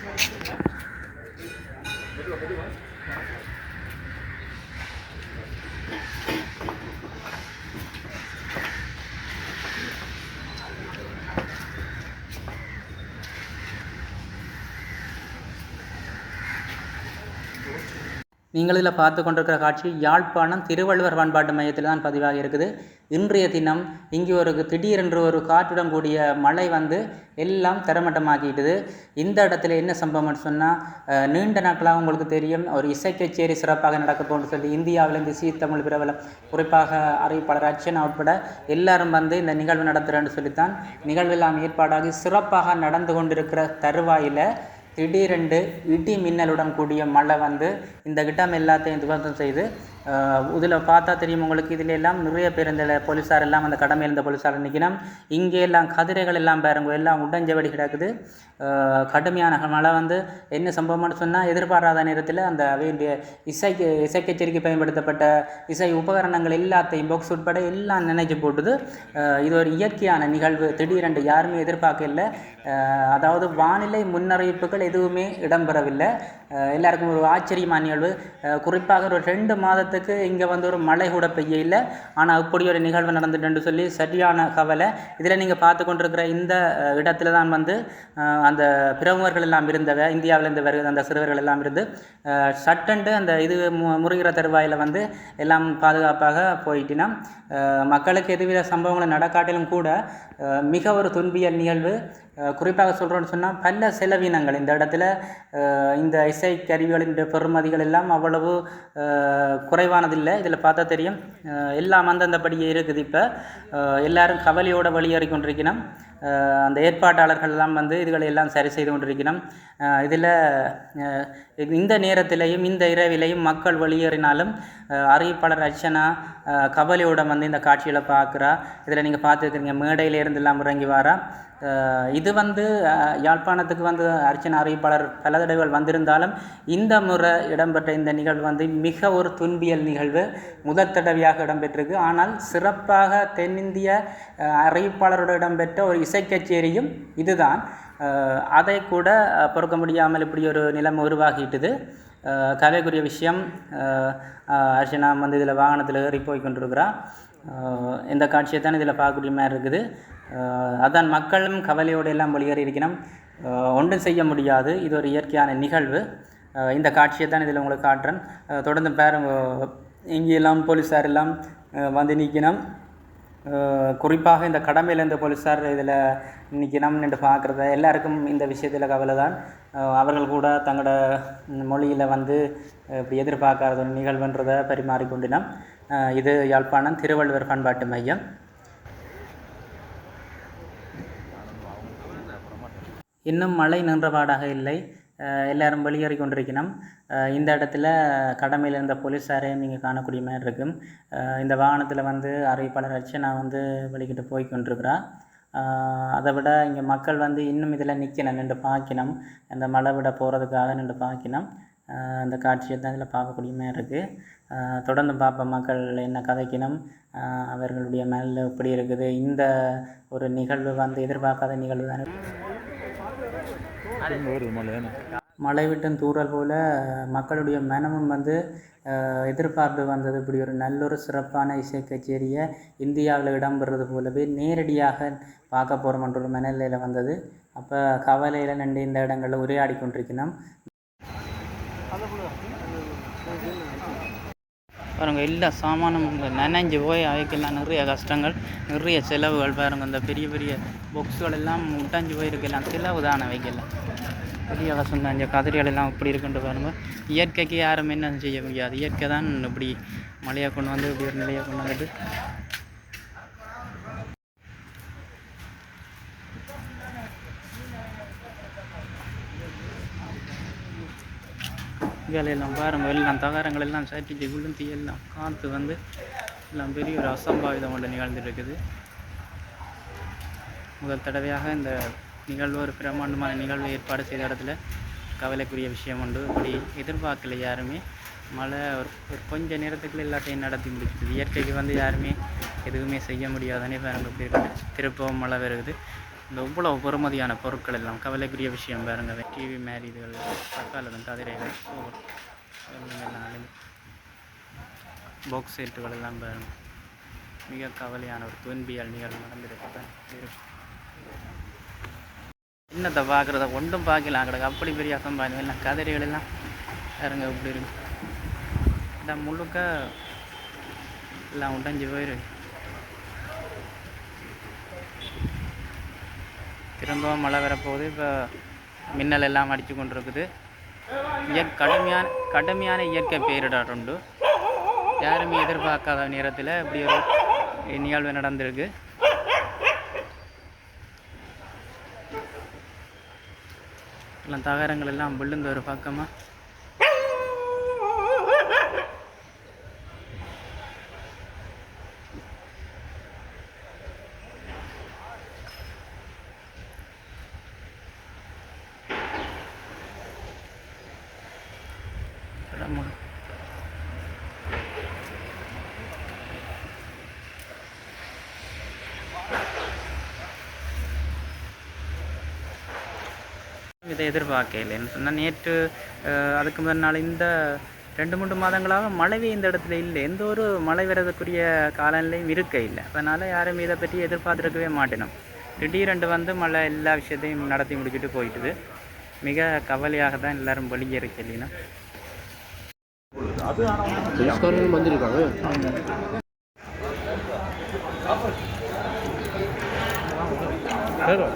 Thank you. நீங்கள் இதில் பார்த்து கொண்டிருக்கிற காட்சி யாழ்ப்பாணம் திருவள்ளுவர் பண்பாட்டு மையத்தில் தான் பதிவாகி இருக்குது. இன்றைய தினம் இங்கே ஒரு திடீரென்று ஒரு காற்றுடன் கூடிய மழை வந்து எல்லாம் தரமட்டமாக்கிட்டுது. இந்த இடத்துல என்ன சம்பவம்னு சொன்னால் நீண்ட நாட்களாக உங்களுக்கு தெரியும் ஒரு இசை கச்சேரி சிறப்பாக நடக்க சொல்லி இந்தியாவிலேருந்து சீ தமிழ் பிரபலம் குறிப்பாக அறிவிப்பாளர் அர்ச்சனா உட்பட எல்லாரும் வந்து இந்த நிகழ்வு நடத்துகிறேன்னு சொல்லித்தான் நிகழ்வெல்லாம் ஏற்பாடாகி சிறப்பாக நடந்து கொண்டிருக்கிற தருவாயில் திடீரென்று இடி மின்னலுடன் கூடிய மழை வந்து இந்த கிட்டம் எல்லாத்தையும் துவந்தம் செய்து இதில் பார்த்தா தெரியும் உங்களுக்கு. இதில் எல்லாம் நிறைய பேர் இந்த போலீஸார் எல்லாம் அந்த கடமை இருந்த போலீஸார் நிற்கணும் இங்கே எல்லாம் கதிரைகள் எல்லாம் பாருங்க எல்லாம் உடஞ்சபடி கிடக்குது. கடுமையான மழை வந்து என்ன சம்பவம்னு சொன்னால் எதிர்பாராத நேரத்தில் அந்த வேண்டிய இசைக்கு இசை கச்சேரிக்கு பயன்படுத்தப்பட்ட இசை உபகரணங்கள் எல்லாத்தையும் பாக்ஸ் உட்பட எல்லாம் நினைச்சு போட்டுது. இது ஒரு இயற்கையான நிகழ்வு. திடீரென்று யாருமே எதிர்பார்க்கல அதாவது வானிலை முன்னறிவிப்புகள் எதுவுமே இடம்பெறவில்லை. எல்லாருக்கும் ஒரு ஆச்சரியமான நிகழ்வு. குறிப்பாக ஒரு ரெண்டு மாதத்துக்கு இங்கே வந்து ஒரு மழை கூட பெய்ய இல்லை ஆனால் இப்படி ஒரு நிகழ்வு நடந்துட்டுன்னு சொல்லி சரியான கவலை. இதில் நீங்கள் பார்த்து கொண்டிருக்கிற இந்த இடத்துல தான் வந்து அந்த பிரமுகர்கள் எல்லாம் இருந்தவ இந்தியாவிலேருந்து வருகிற அந்த சிறுவர்கள் எல்லாம் இருந்து சட்டண்டு அந்த இது மு- முறிகிற தருவாயில் வந்து எல்லாம் பாதுகாப்பாக போயிட்டினா மக்களுக்கு எதுவித சம்பவங்களும் நடக்காட்டிலும் கூட மிக ஒரு துன்பியல் நிகழ்வு. குறிப்பாக சொல்கிறோன்னு சொன்னால் பல செலவினங்கள். இந்த இடத்துல இந்த இசை கருவிகளின் பெறுமதிகள் எல்லாம் அவ்வளவு குறை குறைவானதில்லை இதில் பார்த்தா தெரியும் எல்லாம் அந்தந்தபடியே இருக்குது இப்போ. எல்லாரும் கவலையோட வெளியேறி கொண்டிருக்கணும் அந்த ஏற்பாட்டாளர்கள்லாம் வந்து இதுகளை எல்லாம் சரி செய்து கொண்டிருக்கிறோம். இதில் இந்த நேரத்திலையும் இந்த இரவிலையும் மக்கள் வெளியேறினாலும் அறிவிப்பாளர் அர்ச்சனா அஹ், கவலையோட வந்து இந்த காட்சிகளை பார்க்குறா இதில் நீங்கள் பார்த்துருக்குறீங்க மேடையிலேருந்து எல்லாம் இறங்கி வாரா. இது வந்து யாழ்ப்பாணத்துக்கு வந்து அர்ச்சனை அறிவிப்பாளர் பல தடவைகள் வந்திருந்தாலும் இந்த முறை இடம்பெற்ற இந்த நிகழ்வு வந்து மிக ஒரு துன்பியல் நிகழ்வு. முதல் தடவையாக இடம்பெற்றிருக்கு. ஆனால் சிறப்பாக தென்னிந்திய அறிவிப்பாளரோடு அறிவிப்பாளரோட இடம்பெற்ற ஒரு இசை கச்சேரியும் இதுதான் அதை கூட பொறுக்க முடியாமல் இப்படி ஒரு நிலைமை உருவாகிட்டுது. கவைக்குரிய விஷயம் அஹ், அர்ச்சனா வந்து இதில் வாகனத்தில் ஏறி போய் கொண்டிருக்கிறா இந்த காட்சியை தான் இதில் பார்க்கக்கூடிய மாதிரி இருக்குது. அதான் மக்களும் கவலையோடு எல்லாம் வெளியேறி இருக்கணும் ஒன்றும் செய்ய முடியாது. இது ஒரு இயற்கையான நிகழ்வு. இந்த காட்சியை தான் இதில் உங்களுக்கு காட்டுறேன். தொடர்ந்து பாருங்க. இங்கெல்லாம் போலீஸார் எல்லாம் வந்து நீக்கினோம் குறிப்பாக இந்த கடமையில் இருந்த போலீஸார் இதில் நிற்கணும் நின்று பார்க்குறத எல்லாருக்கும் இந்த விஷயத்தில் கவலை தான். அவர்கள் கூட தங்களோட மொழியில் வந்து இப்படி எதிர்பார்க்காத ஒரு நிகழ்வுன்றதை பரிமாறிக்கொண்டினோம். இது யாழ்ப்பாணம் திருவள்ளுவர் பண்பாட்டு மையம். இன்னும் மழை நின்றபாடாக இல்லை. எல்லாரும் வெளியேறி கொண்டிருக்கணும் இந்த இடத்துல கடமையில் இருந்த போலீஸாரையும் நீங்கள் காணக்கூடிய மாதிரி இருக்கும். இந்த வாகனத்தில் வந்து அறிவிப்பாளர் அர்ச்சனா வந்து வெளிக்கிட்டு போய் கொண்டிருக்கிறா அதை விட இங்கே மக்கள் வந்து இன்னும் இதில் நிற்கணும் நின்று பார்க்கணும். இந்த மழை விட போகிறதுக்காக நின்று பார்க்கணும். அந்த காட்சியை தான் இதில் பார்க்கக்கூடிய மாதிரி இருக்குது தொடர்ந்து பார்ப்போம் மக்கள் என்ன கதைக்கணும். அவர்களுடைய மேலே எப்படி இருக்குது. இந்த ஒரு நிகழ்வு வந்து எதிர்பார்க்காத நிகழ்வு தானே. வருது மழை மழை விட்டும் தூறல் போல மக்களுடைய மனமும் வந்து எதிர்பார்ப்பு எதிர்பார்த்து வந்தது. இப்படி ஒரு நல்ல ஒரு சிறப்பான இசை கச்சேரியை இந்தியாவில் இடம்பெறது போலவே நேரடியாக பார்க்க போகிறோம்ன்ற ஒரு மனநிலையில் வந்தது. அப்போ கவலையில் நின்று இந்த இடங்களில் உரையாடி கொண்டிருக்கணும் பாருங்க எல்லா சாமானும் இந்த நனைஞ்சு போய் அவைக்கெல்லாம் நிறைய கஷ்டங்கள் நிறைய செலவுகள் பாருங்க இந்த பெரிய பெரிய பொக்ஸுகள் எல்லாம் முட்டாஞ்சு போயிருக்கலாம். செலவு தான் அவைக்கெல்லாம் பெரிய கஷ்டம் தான் இந்த கதிரிகள் எல்லாம் இப்படி இருக்குன்ட்டு பாருங்கள் இயற்கைக்கு யாரும் என்ன செய்ய முடியாது. இயற்கை தான் இப்படி மழையை கொண்டு வந்து இப்படி ஒரு நிலையை கொண்டு வந்துட்டு வேலையெல்லாம் பாருங்க எல்லாம் தகரங்கள் எல்லாம் சட்டிச்சு விழுந்து எல்லாம் காற்று வந்து எல்லாம் பெரிய ஒரு அசம்பாவிதம் ஒன்று நிகழ்ந்துருக்குது. முதல் தடவையாக இந்த நிகழ்வு ஒரு பிரம்மாண்டமான நிகழ்வு ஏற்பாடு செய்த இடத்துல கவலைக்குரிய விஷயம் உண்டு. இப்படி எதிர்பார்க்கல யாருமே. மழை ஒரு ஒரு கொஞ்ச நேரத்துக்குள்ள எல்லாத்தையும் நடத்தி முடிச்சுது இயற்கைக்கு வந்து யாருமே எதுவுமே செய்ய முடியாதுன்னே பாருங்க இப்படி இருக்குது திருப்பவும் மழை வருது. இந்த இவ்வளோ பெறுமதியான பொருட்கள் எல்லாம் கவலைக்குரிய விஷயம் பாருங்க. டிவி மாதிரி இதுகள் தக்காளம் எல்லாம் பாக்ஸ் செட்டுகள் எல்லாம் பாருங்க. மிக கவலையான ஒரு துன்பியல் நிகழ்வு நடந்திருக்கு இருக்கு என்னத்தை பார்க்குறத ஒன்றும் பார்க்கலாம் கிடக்கு அப்படி பெரிய அசம்பாயம் எல்லாம் கதிரைகள் எல்லாம். பாருங்க இப்படி இருக்கு. இந்த முழுக்க எல்லாம் உடஞ்சி போயிருக்கு. திரும்பவும் மழை வரப்போகுது. இப்போ மின்னல் எல்லாம் அடித்து கொண்டு இருக்குது கடுமையான கடுமையான இயற்கை பேரிடர் உண்டு யாருமே எதிர்பார்க்காத நேரத்தில் இப்படி ஒரு நிகழ்வு நடந்திருக்கு. எல்லாம் தகரங்கள் எல்லாம் விழுந்த ஒரு பக்கமாக இதை எதிர்பார்க்கலைன்னு சொன்னால் நேற்று அதுக்கு முன்னால் இந்த ரெண்டு மூன்று மாதங்களாக மழைவே இந்த இடத்துல இல்லை. எந்த ஒரு மழை வரதுக்குரிய காலநிலையும் இருக்க இல்லை. அதனால் யாரும் இதை பற்றி எதிர்பார்த்துருக்கவே மாட்டேனோம். திடீரென்று வந்து மழை எல்லா விஷயத்தையும் நடத்தி முடிச்சுட்டு போயிட்டுது. மிக கவலையாக தான் எல்லாரும் இல்லைன்னா. போலீஸ்காரங்களும் வந்திருக்காங்க சரி.